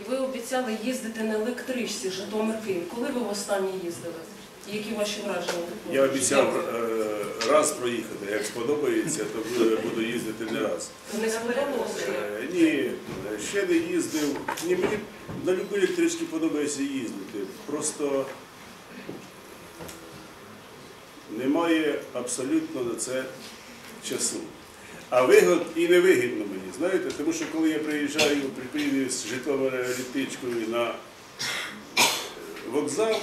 І ви обіцяли їздити на електричці Житомир-Київ. Коли ви востаннє їздили? І які ваші враження? Я обіцяв е, раз проїхати. Як сподобається, то буду- їздити не раз. Не сподобалося? Е, Ні, ще не їздив. Ні, мені на любі електрички подобається їздити. Просто немає абсолютно на це часу. А вигод і не вигідно мені, знаєте, тому що коли я приїжджаю приїду з Житомира електричкою на е, вокзал,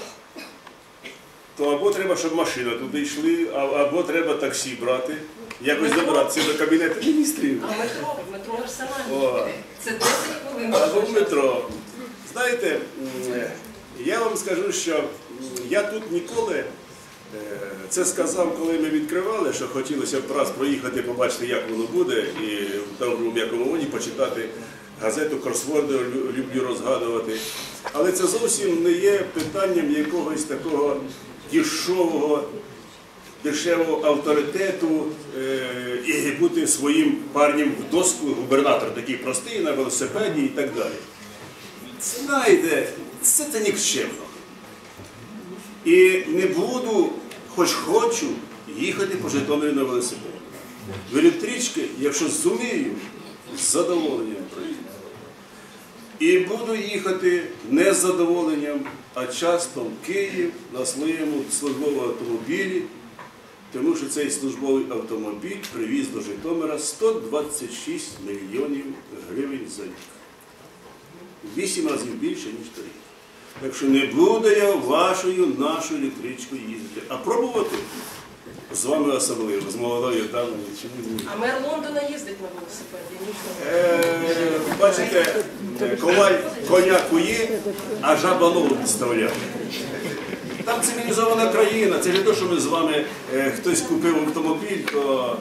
то або треба, щоб машина туди йшли, або треба таксі брати, якось добратися до кабінету міністрів. А метро? Метро О. Арсенальне. Це 10 хвилин. Або в метро. Знаєте, я вам скажу, що я тут ніколи е, це сказав, коли ми відкривали, що хотілося б раз проїхати, побачити, як воно буде, і в доброму м'якому воді почитати газету кросворди люблю розгадувати. Але це зовсім не є питанням якогось такого дешевого дешевого авторитету е, і бути своїм парнем в доску, губернатор такий простий на велосипеді і так далі. Знаєте, це це нікчемно. І не буду, хоч хочу, їхати по Житомирі на велосипеді. В електрички, якщо зумію, з задоволенням проїду. І буду їхати не з задоволенням, а часто в Київ на своєму службовому автомобілі, тому що цей службовий автомобіль привіз до Житомира 126 мільйонів гривень за рік. Вісім разів більше, ніж торік. Так що не буду я вашою нашою електричкою їздити, а пробувати з вами особливо, з молодою дамою. Чому ні? А мер Лондона їздить на велосипеді. Е, Бачите, коваль коня кує, а жаба ногу підставляє. Там цивілізована країна, це не те, що ми з вами е, хтось купив автомобіль, то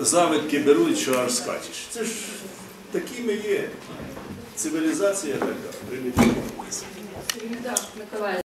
завидки беруть, що аж скачеш. Це ж такі ми є. Цивілізація така, примітивна.